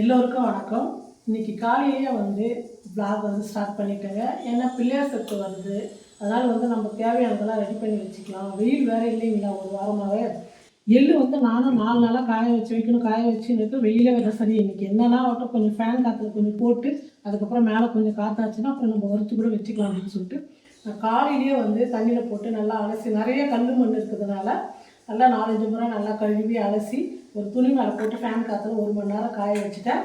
எல்லோருக்கும் வணக்கம். இன்னைக்கு காலையிலேயே வந்து பிளாக் வந்து ஸ்டார்ட் பண்ணிட்டேங்க. ஏன்னா பிள்ளையார் சத்து வருது. அதனால் வந்து நம்ம தேவையானதெல்லாம் ரெடி பண்ணி வச்சுக்கலாம். வெயில் வேறு இல்லைங்களா ஒரு வாரமாகவே எள்ளு வந்து நானும் நாலு நாளாக காய வச்சு வைக்கணும் காய வச்சுன்னு வெயிலே வேறு சரி இன்றைக்கி என்னன்னா மட்டும் கொஞ்சம் ஃபேன் காற்றுல கொஞ்சம் போட்டு அதுக்கப்புறம் மேலே கொஞ்சம் காற்றாச்சுன்னா அப்புறம் நம்ம வறுத்து கூட வச்சுக்கலாம் அப்படின்னு சொல்லிட்டு நான் காலையிலேயே வந்து தண்ணியில் போட்டு நல்லா அலசி நிறைய கல் மண் இருக்கிறதுனால நல்லா நாலஞ்சு முறை நல்லா கழுவி அலசி ஒரு துணி மேலே போட்டு ஃபேன் காற்றுல ஒரு மணி நேரம் காய வச்சுட்டேன்.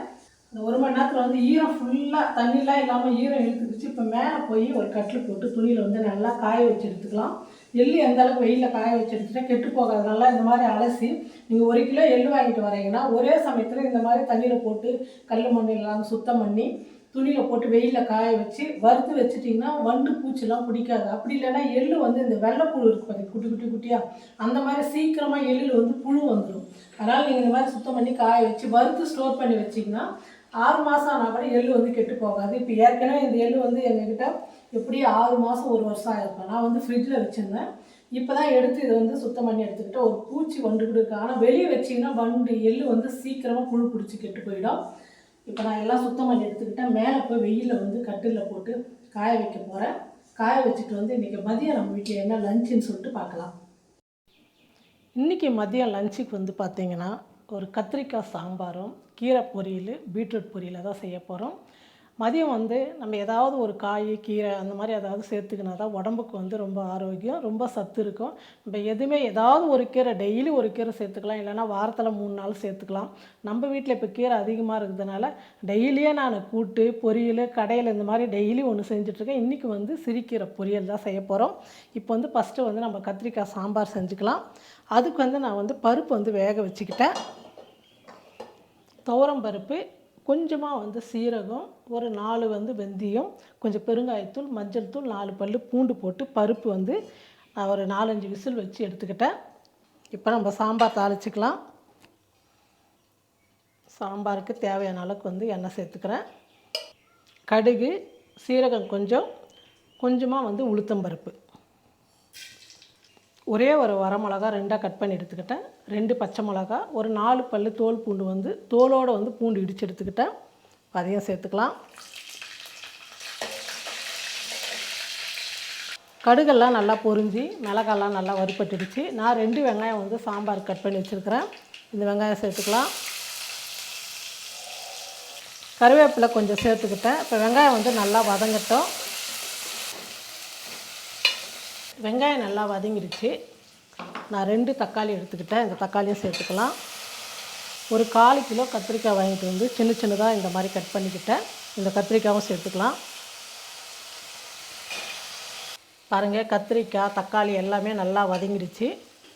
அந்த ஒரு மணி நேரத்தில் வந்து ஈரம் ஃபுல்லாக தண்ணிலாம் இல்லாமல் ஈரம் இழுத்துக்கிச்சு. இப்போ மேலே போய் ஒரு கட்டில் போட்டு துணியில் வந்து நல்லா காய வச்சு எடுத்துக்கலாம். எள்ளு எந்த அளவுக்கு வெயிலில் காய வச்சு எடுத்துட்டா கெட்டு போகாதனால இந்த மாதிரி அலசி நீங்கள் ஒரு கிலோ எள்ளு வாங்கிட்டு வரீங்கன்னா ஒரே சமயத்தில் இந்த மாதிரி தண்ணியில் போட்டு கல் மண்ணிலாம் சுத்தம் பண்ணி துணியில் போட்டு வெயிலில் காய வச்சு வறுத்து வச்சுட்டிங்கன்னா வண்டு பூச்சிலாம் பிடிக்காது. அப்படி இல்லைன்னா எள்ளு வந்து இந்த வெள்ளைப்புழு இருக்கு பாருங்க குட்டி குட்டி குட்டியாக அந்த மாதிரி சீக்கிரமாக எள்ளில் வந்து புழு வந்துடும் அதனால் நீங்கள் இந்த மாதிரி சுத்தம் பண்ணி காய வச்சு வறுத்து ஸ்டோர் பண்ணி வச்சிங்கன்னா ஆறு மாதம் ஆனால் கூட எள்ளு வந்து கெட்டு போகாது. இப்போ ஏற்கனவே இந்த எள்ளு வந்து எங்ககிட்ட எப்படியும் ஆறு மாதம் ஒரு வருஷம் ஆயிருக்கும். நான் வந்து ஃப்ரிட்ஜில் வச்சுருந்தேன். இப்போ தான் எடுத்து இதை வந்து சுத்தம் பண்ணி எடுத்துக்கிட்டு ஒரு பூச்சி வண்டு கூட ஆனால் வெளியே வச்சிங்கன்னா வண்டு எள்ளு வந்து சீக்கிரமாக புழு பிடிச்சி கெட்டு போயிடும். இப்போ நான் எல்லாம் சுத்தம் பண்ணி எடுத்துக்கிட்டேன். மேலே போய் வெயிலில் வந்து கட்டில் போட்டு காய வைக்க போகிறேன் காய வச்சுட்டு வந்து இன்றைக்கி மதியம் நம்ம வீட்டில் என்ன லஞ்சுன்னு சொல்லிட்டு பார்க்கலாம். இன்றைக்கி மதியம் லஞ்சுக்கு வந்து பார்த்திங்கன்னா ஒரு கத்திரிக்காய் சாம்பாரும் கீரை பொரியல் பீட்ரூட் பொரியலை தான் செய்ய போகிறோம் மதியம் வந்து நம்ம ஏதாவது ஒரு காய் கீரை அந்த மாதிரி ஏதாவது சேர்த்துக்கினா தான் உடம்புக்கு வந்து ரொம்ப ஆரோக்கியம் ரொம்ப சத்து இருக்கும். நம்ம எதுவுமே ஏதாவது ஒரு கீரை டெய்லி ஒரு கீரை சேர்த்துக்கலாம். இல்லைன்னா வாரத்தில் மூணு நாள் சேர்த்துக்கலாம். நம்ம வீட்டில் இப்போ கீரை அதிகமாக இருக்கிறதுனால டெய்லியே நான் கூட்டு பொரியல் கடையில் இந்த மாதிரி டெய்லி ஒன்று செஞ்சுட்ருக்கேன் இன்றைக்கி வந்து சிரிக்கீரை பொரியல் தான் செய்ய போகிறோம் இப்போ வந்து ஃபஸ்ட்டு வந்து நம்ம கத்திரிக்காய் சாம்பார் செஞ்சுக்கலாம். அதுக்கு வந்து நான் வந்து பருப்பு வந்து வேக வச்சுக்கிட்டேன். துவரம் பருப்பு கொஞ்சமாக வந்து சீரகம் ஒரு நாலு வந்து வெந்தயம் கொஞ்சம் பெருங்காயத்தூள் மஞ்சள் தூள் நாலு பல் பூண்டு போட்டு பருப்பு வந்து நான் ஒரு நாலஞ்சு விசில் வச்சு எடுத்துக்கிட்டேன் இப்போ நம்ம சாம்பார் தாளிச்சிக்கலாம். சாம்பாருக்கு தேவையான அளவுக்கு வந்து எண்ணெய் சேர்த்துக்கிறேன். கடுகு சீரகம் கொஞ்சம் கொஞ்சமாக வந்து உளுத்தம்பருப்பு ஒரே ஒரு வரமிளகா ரெண்டாக கட் பண்ணி எடுத்துக்கிட்டேன். ரெண்டு பச்சை மிளகா ஒரு நாலு பல் தோல் பூண்டு வந்து தோலோடு வந்து பூண்டு இடித்து எடுத்துக்கிட்டேன். அதையும் சேர்த்துக்கலாம். கடுகெல்லாம் நல்லா பொரிஞ்சு மிளகாலாம் நல்லா வறுப்பட்டுடுச்சு நான் ரெண்டு வெங்காயம் வந்து சாம்பார் கட் பண்ணி வச்சுருக்கிறேன். இந்த வெங்காயம் சேர்த்துக்கலாம். கருவேப்பிலை கொஞ்சம் சேர்த்துக்கிட்டேன். இப்போ வெங்காயம் வந்து நல்லா வதங்கட்டும். வெங்காயம் நல்லா வதங்கிடுச்சு நான் ரெண்டு தக்காளி எடுத்துக்கிட்டேன். இந்த தக்காளியும் சேர்த்துக்கலாம். ஒரு கால் கிலோ கத்திரிக்காய் வாங்கிட்டு வந்து சின்ன சின்னதாக இந்த மாதிரி கட் பண்ணிக்கிட்டேன். இந்த கத்திரிக்காயும் சேர்த்துக்கலாம். பாருங்கள் கத்திரிக்காய் தக்காளி எல்லாமே நல்லா வதங்கிடுச்சு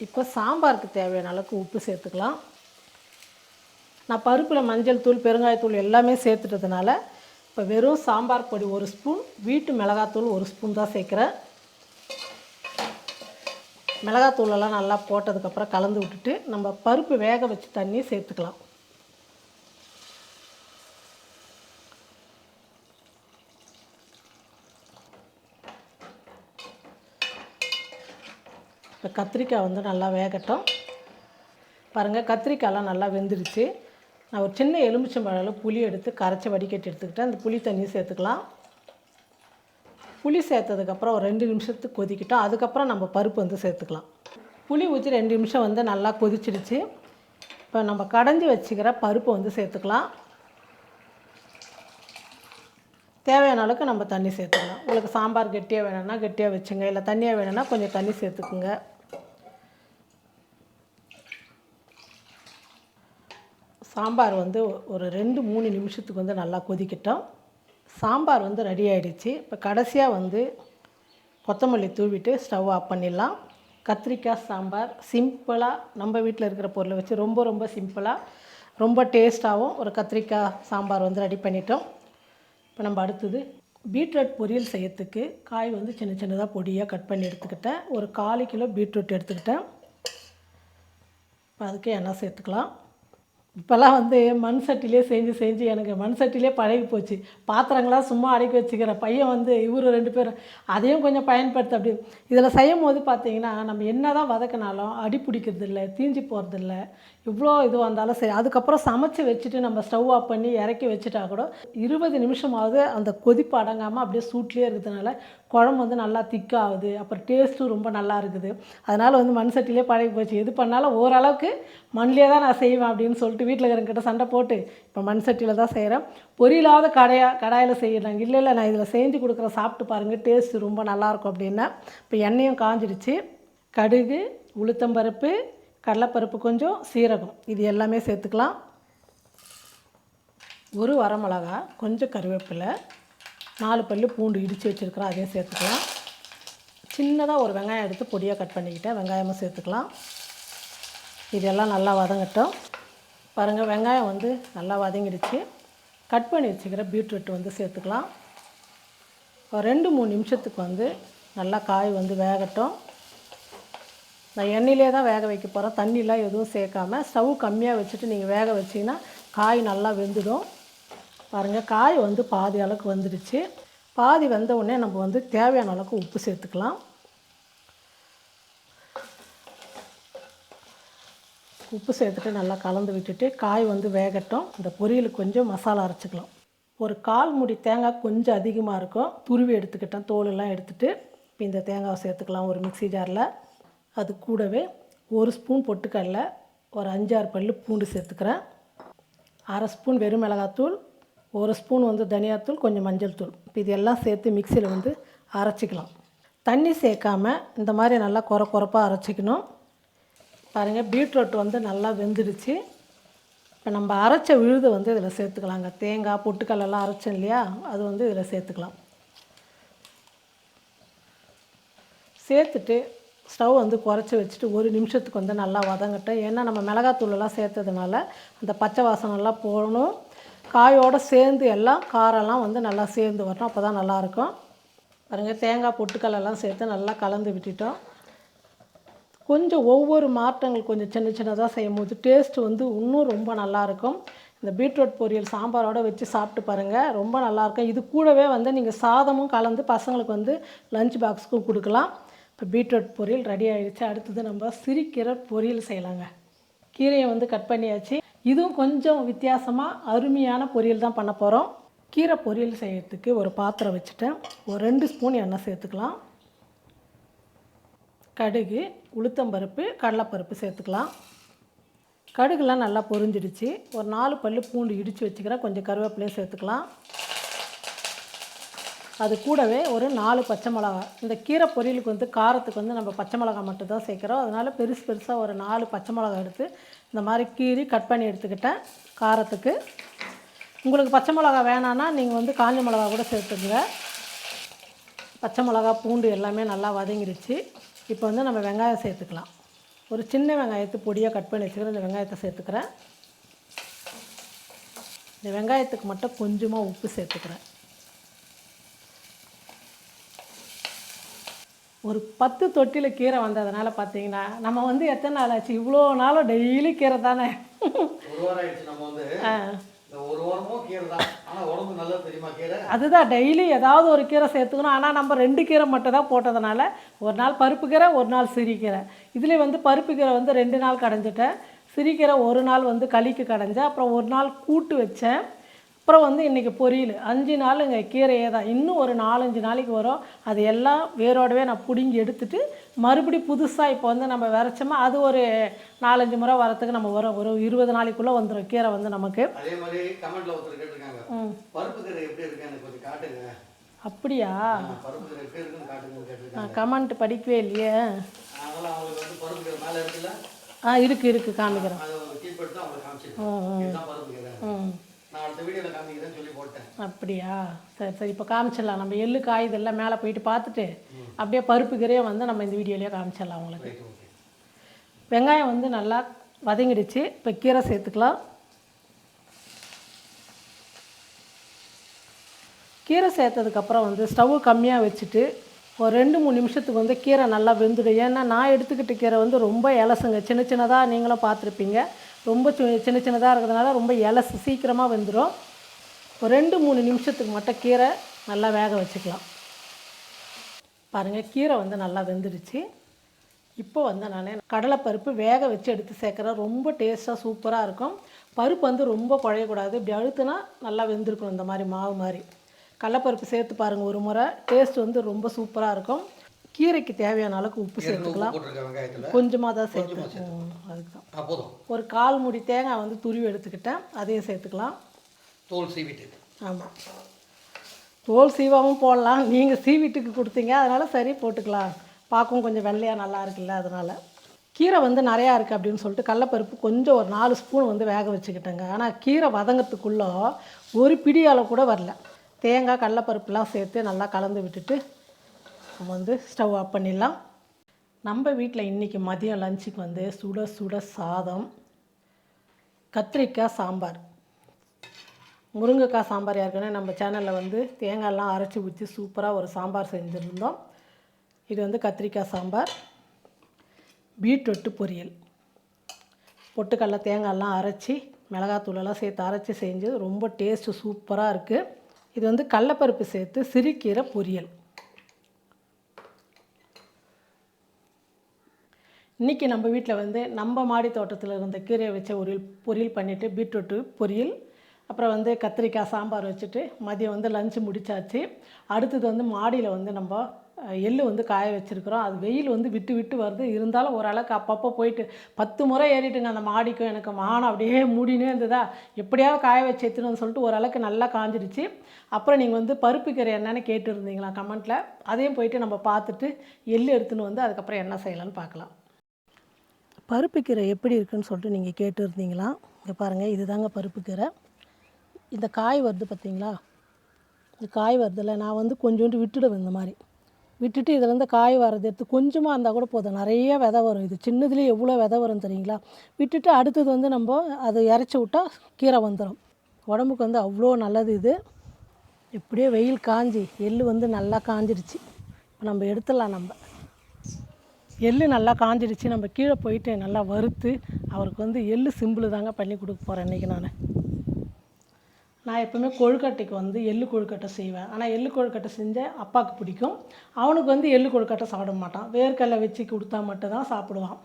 இப்போ சாம்பாருக்கு தேவையான அளவுக்கு உப்பு சேர்த்துக்கலாம். நான் பருப்பில் மஞ்சள் தூள் பெருங்காயத்தூள் எல்லாமே சேர்த்துட்டதுனால இப்போ வெறும் சாம்பார் பொடி ஒரு ஸ்பூன் வீட்டு மிளகாத்தூள் ஒரு ஸ்பூன் தான் சேர்க்குறேன். மிளகாத்தூளெல்லாம் நல்லா போட்டதுக்கப்புறம் கலந்து விட்டுட்டு நம்ம பருப்பு வேக வச்சு தண்ணி சேர்த்துக்கலாம். இப்போ கத்திரிக்காய் வந்து நல்லா வேகட்டும். பாருங்கள் கத்திரிக்காயெல்லாம் நல்லா வெந்துடுச்சு நான் ஒரு சின்ன எலுமிச்சம்பழம் புளி எடுத்து கரைச்சி வடிகட்டி எடுத்துக்கிட்டேன். அந்த புளி தண்ணியை சேர்த்துக்கலாம். புளி சேர்த்ததுக்கப்புறம் ஒரு ரெண்டு நிமிஷத்துக்கு கொதிக்கிட்டோம். அதுக்கப்புறம் நம்ம பருப்பு வந்து சேர்த்துக்கலாம். புளி ஊற்றி ரெண்டு நிமிஷம் வந்து நல்லா கொதிச்சிடுச்சு. இப்போ நம்ம கடைஞ்சி வச்சுக்கிற பருப்பை வந்து சேர்த்துக்கலாம். தேவையான அளவுக்கு நம்ம தண்ணி சேர்த்துக்கலாம். உங்களுக்கு சாம்பார் கெட்டியாக வேணும்னா கெட்டியாக வச்சுங்க. இல்லை தண்ணியாக வேணும்னா கொஞ்சம் தண்ணி சேர்த்துக்குங்க. சாம்பார் வந்து ஒரு ரெண்டு மூணு நிமிஷத்துக்கு வந்து நல்லா கொதிக்கட்டும். சாம்பார் வந்து ரெடி ஆகிடுச்சு இப்போ கடைசியாக வந்து கொத்தமல்லி தூவிட்டு ஸ்டவ் ஆஃப் பண்ணிடலாம். கத்திரிக்காய் சாம்பார் சிம்பிளாக நம்ம வீட்டில் இருக்கிற பொருளை வச்சு ரொம்ப ரொம்ப சிம்பிளாக ரொம்ப டேஸ்ட்டாகவும் ஒரு கத்திரிக்காய் சாம்பார் வந்து ரெடி பண்ணிட்டோம். இப்போ நம்ம அடுத்தது பீட்ரூட் பொரியல் செய்யறதுக்கு காய் வந்து சின்ன சின்னதாக பொடியாக கட் பண்ணி எடுத்துக்கிட்டேன். ஒரு காலு கிலோ பீட்ரூட் எடுத்துக்கிட்டேன். இப்போ அதுக்கு எண்ணெய் சேர்த்துக்கலாம். இப்போல்லாம் வந்து மண் சட்டிலே செஞ்சு செஞ்சு எனக்கு மண் சட்டிலே பழகி போச்சு. பாத்திரங்களாம் சும்மா அடக்கி வச்சுக்கிற பையன் வந்து இவர் ரெண்டு பேரும் அதையும் கொஞ்சம் பயன்படுத்த அப்படி. இதில் செய்யும் போது பார்த்தீங்கன்னா நம்ம என்ன தான் வதக்கினாலும் அடி பிடிக்கிறதில்ல தீஞ்சி தீஞ்சு இவ்வளோ இது வந்தாலும் சரி அதுக்கப்புறம் சமைச்சு வச்சுட்டு நம்ம ஸ்டவ் ஆஃப் பண்ணி இறக்கி வச்சுட்டா கூட இருபது நிமிஷமாவது அந்த கொதிப்பு அடங்காமல் அப்படியே சூட்லேயே இருக்கிறதுனால குழம்பு வந்து நல்லா திக்காகுது அப்புறம் டேஸ்ட்டும் ரொம்ப நல்லா இருக்குது. அதனால் வந்து மண் சட்டிலே பழகி போச்சு. எது பண்ணாலும் ஓரளவுக்கு மண்ணிலே தான் நான் செய்வேன் அப்படின்னு சொல்லிட்டு வீட்டில் இருக்கிறவங்கிட்ட சண்டை போட்டு இப்போ மண் சட்டியில் தான் செய்கிறேன் பொரியலாத கடையா கடாயில் செய்கிறாங்க இல்லை இல்லை நான் இதில் செஞ்சு கொடுக்குறேன் சாப்பிட்டு பாருங்கள் டேஸ்ட்டு ரொம்ப நல்லாயிருக்கும் அப்படின்னா இப்போ எண்ணெயும் காஞ்சிடுச்சு. கடுகு உளுத்தம்பருப்பு கடலைப்பருப்பு கொஞ்சம் சீரகம் இது எல்லாமே சேர்த்துக்கலாம். ஒரு வரமிளகா கொஞ்சம் கருவேப்பிலை நாலு பல்லு பூண்டு இடித்து வச்சுருக்கிறோம் அதையும் சேர்த்துக்கலாம். சின்னதாக ஒரு வெங்காயம் எடுத்து பொடியாக கட் பண்ணிக்கிட்டேன் வெங்காயமும் சேர்த்துக்கலாம். இதெல்லாம் நல்லா வதங்கட்டும். பாருங்கள் வெங்காயம் வந்து நல்லா வதங்கிடுச்சு. கட் பண்ணி வச்சுக்கிற பீட்ரூட் வந்து சேர்த்துக்கலாம். ஒரு ரெண்டு மூணு நிமிஷத்துக்கு வந்து நல்லா காய் வந்து வேகட்டும். நான் எண்ணெயிலே தான் வேக வைக்க போகிறேன் தண்ணிலாம் எதுவும் சேர்க்காம ஸ்டவ் கம்மியாக வச்சுட்டு நீங்கள் வேக வச்சிங்கன்னா காய் நல்லா வெந்துடும். பாருங்கள் காய் வந்து பாதி அளவுக்கு வந்துடுச்சு. பாதி வெந்த உடனே நம்ம வந்து தேவையான அளவுக்கு உப்பு சேர்த்துக்கலாம். உப்பு சேர்த்துட்டு நல்லா கலந்து விட்டுட்டு காய் வந்து வேகட்டும். இந்த பொரியலுக்கு கொஞ்சம் மசாலா அரைச்சிக்கலாம். ஒரு கால் முடி தேங்காய் கொஞ்சம் அதிகமாக இருக்கும். துருவி எடுத்துக்கிட்டேன். தோலெல்லாம் எடுத்துட்டு இப்போ இந்த தேங்காவை சேர்த்துக்கலாம் ஒரு மிக்ஸி ஜாரில். அது கூடவே ஒரு ஸ்பூன் பொட்டுக்கடலை ஒரு அஞ்சாறு பல் பூண்டு சேர்த்துக்கிறேன். அரை ஸ்பூன் வெறும் மிளகாத்தூள் ஒரு ஸ்பூன் வந்து தனியாத்தூள் கொஞ்சம் மஞ்சள் தூள். இப்போ இதெல்லாம் சேர்த்து மிக்சியில் வந்து அரைச்சிக்கலாம். தண்ணி சேர்க்காம இந்த மாதிரி நல்லா குறை குறைப்பாக அரைச்சிக்கணும். பாருங்கள் பீட்ரூட் வந்து நல்லா வெந்துடுச்சு. இப்போ நம்ம அரைச்ச விழுதை வந்து இதில் சேர்த்துக்கலாங்க. தேங்காய் பொட்டுக்கடலெல்லாம் அரைச்சோம் இல்லையா? அது வந்து இதில் சேர்த்துக்கலாம். சேர்த்துட்டு ஸ்டவ் வந்து குறைச்சி வச்சுட்டு ஒரு நிமிஷத்துக்கு வந்து நல்லா வதங்கட்டும். ஏன்னா நம்ம மிளகாத்தூளெல்லாம் சேர்த்ததுனால அந்த பச்சை வாசனெல்லாம் போகணும். காயோடு சேர்ந்து எல்லாம் காரெல்லாம் வந்து நல்லா சேர்ந்து வரணும். அப்போ தான் நல்லாயிருக்கும் பாருங்கள் தேங்காய் பொட்டுக்கடலெல்லாம் சேர்த்து நல்லா கலந்து விட்டுட்டோம். கொஞ்சம் ஒவ்வொரு மாற்றங்கள் கொஞ்சம் சின்ன சின்னதாக செய்யும் போது டேஸ்ட் வந்து இன்னும் ரொம்ப நல்லாயிருக்கும். இந்த பீட்ரூட் பொரியல் சாம்பாரோடு வச்சு சாப்பிட்டு பாருங்கள் ரொம்ப நல்லாயிருக்கும். இது கூடவே வந்து நீங்கள் சாதமும் கலந்து பசங்களுக்கு வந்து லஞ்ச் பாக்ஸுக்கும் கொடுக்கலாம். இப்போ பீட்ரூட் பொரியல் ரெடி ஆகிடுச்சு அடுத்தது நம்ம சிரிக்கிற பொரியல் செய்யலாங்க. கீரையை வந்து கட் பண்ணியாச்சு. இதுவும் கொஞ்சம் வித்தியாசமாக அருமையான பொரியல் தான் பண்ண போகிறோம் கீரை பொரியல் செய்கிறதுக்கு ஒரு பாத்திரம் வச்சுட்டேன். ஒரு ரெண்டு ஸ்பூன் எண்ணெய் சேர்த்துக்கலாம். கடுகு உளுத்தம்பருப்பு கடலைப்பருப்பு சேர்த்துக்கலாம். கடுகுலாம் நல்லா பொரிஞ்சிடுச்சு. ஒரு நாலு பல்லு பூண்டு இடித்து வச்சுக்கிறேன் கொஞ்சம் கருவேப்பிலையும் சேர்த்துக்கலாம். அது கூடவே ஒரு நாலு பச்சை மிளகா. இந்த கீரை பொரியலுக்கு வந்து காரத்துக்கு வந்து நம்ம பச்சை மிளகா மட்டும்தான் சேர்க்குறோம். அதனால் பெருசு பெருசாக ஒரு நாலு பச்சை மிளகா எடுத்து இந்த மாதிரி கீறி கட் பண்ணி எடுத்துக்கிட்டேன் காரத்துக்கு. உங்களுக்கு பச்சை மிளகா வேணான்னா நீங்கள் வந்து காஞ்ச மிளகா கூட சேர்த்துக்குங்க. பச்சை மிளகா பூண்டு எல்லாமே நல்லா வதங்கிடுச்சு. இப்போ வந்து நம்ம வெங்காயம் சேர்த்துக்கலாம். ஒரு சின்ன வெங்காயத்தை பொடியாக கட் பண்ணி வச்சுக்கிறேன் இந்த வெங்காயத்தை சேர்த்துக்கிறேன். இந்த வெங்காயத்துக்கு மட்டும் கொஞ்சமாக உப்பு சேர்த்துக்கிறேன். ஒரு பத்து தொட்டியில் கீரை வந்ததுனால பார்த்தீங்கன்னா நம்ம வந்து எத்தனை நாள் ஆச்சு? இவ்வளோ நாளும் டெய்லி கீரை தானே? ஒரு ஒரு வாரமும் கீரை தான் உடம்பு தெரியுமா கீரை? அதுதான் டெய்லி ஏதாவது ஒரு கீரை சேர்த்துக்கணும். ஆனால் நம்ம ரெண்டு கீரை மட்டும் தான் போட்டதுனால ஒரு நாள் பருப்பு கீரை ஒரு நாள் சிறுகீரை இதுலேயே வந்து பருப்பு கீரை வந்து ரெண்டு நாள் கடைஞ்சிட்டேன். சிறுகீரை ஒரு நாள் வந்து களிக்கு கடைஞ்சேன். அப்புறம் ஒரு நாள் கூட்டு வச்சேன். அப்புறம் வந்து இன்றைக்கி பொரியல். அஞ்சு நாள் இங்கே கீரையே தான். இன்னும் ஒரு நாலஞ்சு நாளைக்கு வரும். அது எல்லாம் வேரோடவே நான் பிடுங்கி எடுத்துகிட்டு மறுபடி புதுசாக இப்போ வந்து நம்ம விரைச்சோமா அது ஒரு நாலஞ்சு முறை வரத்துக்கு நம்ம வரும் ஒரு இருபது நாளைக்குள்ளே வந்துடும் கீரை வந்து நமக்கு. அதே மாதிரி கமெண்ட்ல ஒருத்தர் கேட்டிருக்காங்க. பருப்பு கீரை எப்படி இருக்கு? எனக்கு கொஞ்சம் காட்டுங்க. அப்படியா? பருப்பு கீரை எப்படி இருக்குன்னு காட்டுங்கன்னு கேட்டிருக்காங்க. நான் கமெண்ட் படிக்கவே இல்லையே. அதனால அவங்களுக்கு வந்து பருப்பு கீரை மேல இருக்குல்ல? ஆ இருக்குது இருக்குது காமிக்கிறேன். அதை கிளிக் எடுத்து அவங்களுக்கு காமிச்சிருக்கேன் இதுதான் பருப்பு கீரை. ம். நான் அடுத்த வீடியோல காமிக்கிறேன்னு சொல்லி போட்டேன். அப்படியா? சரி சரி இப்போ காமிச்சிடலாம். நம்ம எள்ளு காய் இதெல்லாம் மேலே போயிட்டு பார்த்துட்டு அப்படியே பருப்பு கீரையை வந்து நம்ம இந்த வீடியோலேயே காமிச்சிடலாம் அவங்களுக்கு வெங்காயம் வந்து நல்லா வதங்கிடுச்சு. இப்போ கீரை சேர்த்துக்கலாம். கீரை சேர்த்ததுக்கப்புறம் வந்து ஸ்டவ் கம்மியாக வச்சுட்டு ஒரு ரெண்டு மூணு நிமிஷத்துக்கு வந்து கீரை நல்லா வெந்துடும். ஏன்னா நான் எடுத்துக்கிட்ட கீரை வந்து ரொம்ப இலசுங்க. சின்ன சின்னதாக நீங்களும் பார்த்துருப்பீங்க. ரொம்ப சி- சின்ன சின்னதாக இருக்கிறதுனால ரொம்ப இலசு சீக்கிரமாக வெந்துடும் ஒரு ரெண்டு மூணு நிமிஷத்துக்கு மட்டும் கீரை நல்லா வேக வச்சுக்கலாம். பாருங்கள் கீரை வந்து நல்லா வெந்துடுச்சு. இப்போ வந்து நான் கடலைப்பருப்பு வேக வச்சு எடுத்து சேர்க்குறேன். ரொம்ப டேஸ்ட்டாக சூப்பராக இருக்கும். பருப்பு வந்து ரொம்ப குழையக்கூடாது. இப்படி அழுத்துனா நல்லா வெந்திருக்கும் இந்த மாதிரி மாவு மாதிரி. கடலைப்பருப்பு சேர்த்து பாருங்கள் ஒரு முறை. டேஸ்ட் வந்து ரொம்ப சூப்பராக இருக்கும். கீரைக்கு தேவையான அளவுக்கு உப்பு சேர்த்துக்கலாம். கொஞ்சமாக தான் சேர்த்து அதுக்கு தான் ஆ போதும். ஒரு கால் முடி தேங்காய் வந்து துருவி எடுத்துக்கிட்டேன். அதையும் சேர்த்துக்கலாம். தோல் சீவிட்டு. ஆமாம் தோல் சீவாவும் போடலாம். நீங்கள் சீவிட்டுக்கு கொடுத்தீங்க. அதனால் சரி போட்டுக்கலாம். பார்க்கவும் கொஞ்சம் வெள்ளையாக நல்லா இருக்குல்ல அதனால். கீரை வந்து நிறையா இருக்குது அப்படின்னு சொல்லிட்டு கடலப்பருப்பு கொஞ்சம் ஒரு நாலு ஸ்பூன் வந்து வேக வச்சுக்கிட்டேங்க. ஆனால் கீரை வதங்கிறதுக்குள்ளே ஒரு பிடியால் கூட வரல. தேங்காய் கடலப்பருப்புலாம் சேர்த்து நல்லா கலந்து விட்டுட்டு நம்ம வந்து ஸ்டவ் ஆஃப் பண்ணிடலாம். நம்ம வீட்டில் இன்றைக்கி மதியம் லஞ்சுக்கு வந்து சுட சுட சாதம் கத்திரிக்காய் சாம்பார். முருங்கைக்காய் சாம்பார் ஏற்கனவே நம்ம சேனலில் வந்து தேங்காய்லாம் அரைச்சி ஊற்றி சூப்பராக ஒரு சாம்பார் செஞ்சுருந்தோம். இது வந்து கத்திரிக்காய் சாம்பார் பீட்ரூட்டு பொரியல். பொட்டுக்கடல தேங்காய்லாம் அரைச்சி மிளகாத்தூளெல்லாம் சேர்த்து அரைச்சி செஞ்சு ரொம்ப டேஸ்ட்டு சூப்பராக இருக்குது இது வந்து கடலப்பருப்பு சேர்த்து சிறுக்கீரை பொரியல். இன்றைக்கி நம்ம வீட்டில் வந்து நம்ம மாடி தோட்டத்தில் இருந்த கீரையை வச்ச ஒரு பொரியல் பண்ணிவிட்டு பீட்ரூட்டு பொரியல் அப்புறம் வந்து கத்திரிக்காய் சாம்பார் வச்சுட்டு மதியம் வந்து லஞ்சு முடிச்சாச்சு. அடுத்தது வந்து மாடியில் வந்து நம்ம எள்ளு வந்து காய வச்சுருக்குறோம். அது வெயில் வந்து விட்டு விட்டு வருது. இருந்தாலும் ஓரளவுக்கு அப்பப்போ போயிட்டு பத்து முறை ஏறிட்டுங்க அந்த மாடிக்கும் எனக்கு மானம் அப்படியே மூடினே இருந்ததா? எப்படியாவது காய வச்சு எடுத்துன்னு சொல்லிட்டு ஓரளவுக்கு நல்லா காஞ்சிடுச்சு அப்புறம் நீங்கள் வந்து பருப்பு கீரை என்னென்னு கேட்டுருந்தீங்களா கமெண்ட்டில் அதையும் போயிட்டு நம்ம பார்த்துட்டு எள்ளு எடுத்துன்னு வந்து அதுக்கப்புறம் என்ன செய்யலாம்னு பார்க்கலாம். பருப்பு கீரை எப்படி இருக்குன்னு சொல்லிட்டு நீங்கள் கேட்டுருந்தீங்களா? இங்கே பாருங்கள் இதுதாங்க பருப்புக்கீரை. இந்த காய் வருது பார்த்தீங்களா? இந்த காய் வருதுல்ல நான் வந்து கொஞ்சோண்டு விட்டுடுவேன் இந்த மாதிரி. விட்டுட்டு இதுலேருந்து காய் வரது எடுத்து கொஞ்சமாக இருந்தால் கூட போதும். நிறைய விதை வரும். இது சின்னதுலேயே எவ்வளோ விதை வரும் தெரியுங்களா? விட்டுட்டு அடுத்தது வந்து நம்ம அதை இறச்சி விட்டால் கீரை வந்துடும் உடம்புக்கு வந்து அவ்வளோ நல்லது இது. எப்படியோ வெயில் காஞ்சி எள் வந்து நல்லா காஞ்சிடுச்சு இப்போ நம்ம எடுத்துடலாம் நம்ம. எள்ளு நல்லா காஞ்சிடுச்சு நம்ம கீழே போயிட்டு நல்லா வறுத்து அவருக்கு வந்து எள்ளு சிம்பிள் தாங்க பண்ணி கொடுக்க போகிறேன் இன்றைக்கி நான். நான் எப்போவுமே கொழுக்கட்டைக்கு வந்து எள்ளு கொழுக்கட்டை செய்வேன். ஆனால் எள்ளு கொழுக்கட்டை செஞ்சால் அப்பாவுக்கு பிடிக்கும். அவனுக்கு வந்து எள்ளு கொழுக்கட்டை சாப்பிட மாட்டான். வேர்க்கடலை வச்சு கொடுத்தா மட்டும்தான் சாப்பிடுவான்.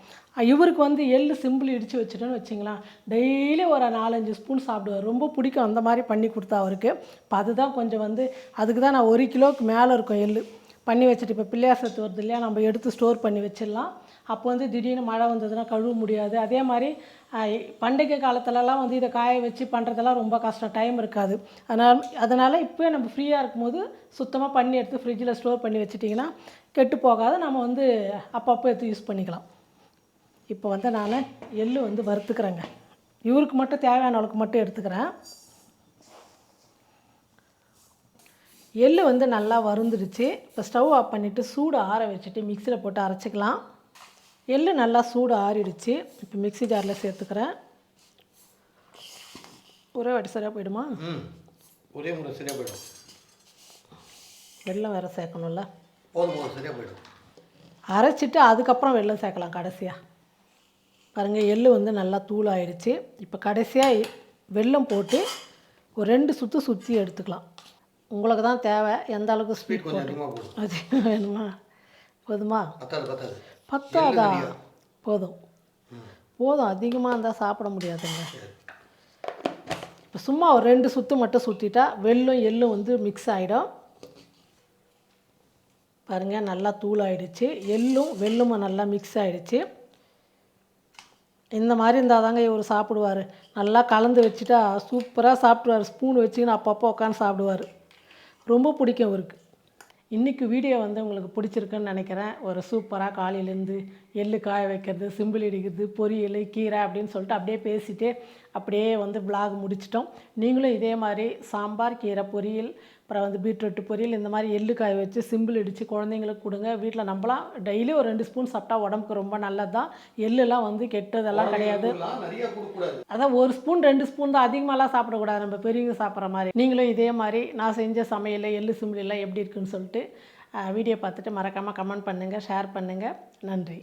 இவருக்கு வந்து எள்ளு சிம்பிள் இடித்து வச்சுட்டோன்னு வச்சிங்களேன். டெய்லி ஒரு நாலஞ்சு ஸ்பூன் சாப்பிடுவார். ரொம்ப பிடிக்கும். அந்த மாதிரி பண்ணி கொடுத்தா அவருக்கு. இப்போ அதுதான் கொஞ்சம் வந்து அதுக்கு தான் நான் ஒரு கிலோவுக்கு மேலே இருக்கும் எள்ளு. பண்ணி வச்சுட்டு இப்போ பிள்ளையார் சத்து வருது இல்லையா? நம்ம எடுத்து ஸ்டோர் பண்ணி வச்சிடலாம். அப்போ வந்து திடீர்னு மழை வந்ததுன்னா கழுவ முடியாது. அதே மாதிரி பண்டிகை காலத்துலலாம் வந்து இதை காய வச்சு பண்ணுறதெல்லாம் ரொம்ப கஷ்டம். டைம் இருக்காது. அதனால் அதனால் இப்போ நம்ம ஃப்ரீயாக இருக்கும்போது சுத்தமாக பண்ணி எடுத்து ஃப்ரிட்ஜில் ஸ்டோர் பண்ணி வச்சுட்டிங்கன்னா கெட்டு போகாத. நம்ம வந்து அப்பப்போ எடுத்து யூஸ் பண்ணிக்கலாம். இப்போ வந்து நான் எள்ளு வந்து வறுத்துக்கிறேங்க. இவருக்கு மட்டும் தேவையான அளவுக்கு மட்டும் எடுத்துக்கிறேன். எள்ளு வந்து நல்லா வறுந்துடுச்சு. இப்போ ஸ்டவ் ஆஃப் பண்ணிவிட்டு சூடு ஆற வச்சுட்டு மிக்சியில் போட்டு அரைச்சிக்கலாம். எள்ளு நல்லா சூடு ஆறிடுச்சு. இப்போ மிக்ஸி ஜாரில் சேர்த்துக்கிறேன். ஒரே வாட்டி சரியாக போயிடுமா? ஒரே முறை சரியாக போயிடும். வெல்லம் வேறு சேர்க்கணும்ல. போதும் போதும் சரியாக போயிடும். அரைச்சிட்டு அதுக்கப்புறம் வெல்லம் சேர்க்கலாம் கடைசியாக பாருங்கள் எள்ளு வந்து நல்லா தூள் ஆயிடுச்சு இப்போ கடைசியாக வெல்லம் போட்டு ஒரு ரெண்டு சுற்று சுற்றி எடுத்துக்கலாம். உங்களுக்கு தான் தேவை. எந்த அளவுக்கு போடும். அது வேணுமா? போதுமா? பத்தாது? போதும். போதும். அதிகமாக இருந்தால் சாப்பிட முடியாதுங்க. இப்போ சும்மா ஒரு ரெண்டு சுற்று மட்டும் சுற்றிட்டா வெல்லும் எள்ளும் வந்து மிக்ஸ் ஆகிடும் பாருங்கள் நல்லா தூள் எள்ளும் வெல்லும் நல்லா மிக்ஸ் ஆயிடுச்சு. இந்த மாதிரி இருந்தால் தாங்க இவர் சாப்பிடுவார். நல்லா கலந்து வச்சுட்டா சூப்பராக சாப்பிடுவார். ஸ்பூன் வச்சுக்கின்னு அப்பப்போ உட்காந்து சாப்பிடுவார். ரொம்ப பிடிக்கும் இவருக்கு. இன்றைக்கி வீடியோ வந்து உங்களுக்கு பிடிச்சிருக்குன்னு நினைக்கிறேன். ஒரு சூப்பராக காலையிலேருந்து எள்ளு காய வைக்கிறது சிம்பிள் இடிக்கிறது பொரியல் கீரை அப்படின்னு சொல்லிட்டு அப்படியே பேசிட்டு அப்படியே வந்து vlog முடிச்சிட்டோம். நீங்களும் இதே மாதிரி சாம்பார் கீரை பொரியல் அப்புறம் வந்து பீட்ரூட் பொரியல் இந்த மாதிரி எள்ளு காய வச்சு சிம்பிள் இடித்து குழந்தைங்களுக்கு கொடுங்க. வீட்டில் நம்பலாம் டெய்லி ஒரு ரெண்டு ஸ்பூன் சாப்பிட்டா உடம்புக்கு ரொம்ப நல்லது தான் எள்ளுலாம் வந்து கெட்டதெல்லாம் கிடையாது. அதான் ஒரு ஸ்பூன் ரெண்டு ஸ்பூன் தான் அதிகமாகலாம் சாப்பிடக்கூடாது. நம்ம பெரியவங்க சாப்பிட்ற மாதிரி. நீங்களும் இதே மாதிரி நான் செஞ்ச சமையல் எள்ளு சிம்பிள் எல்லாம் எப்படி இருக்குன்னு சொல்லிட்டு வீடியோ பார்த்துட்டு மறக்காமல் கமெண்ட் பண்ணுங்கள் ஷேர் பண்ணுங்கள் நன்றி.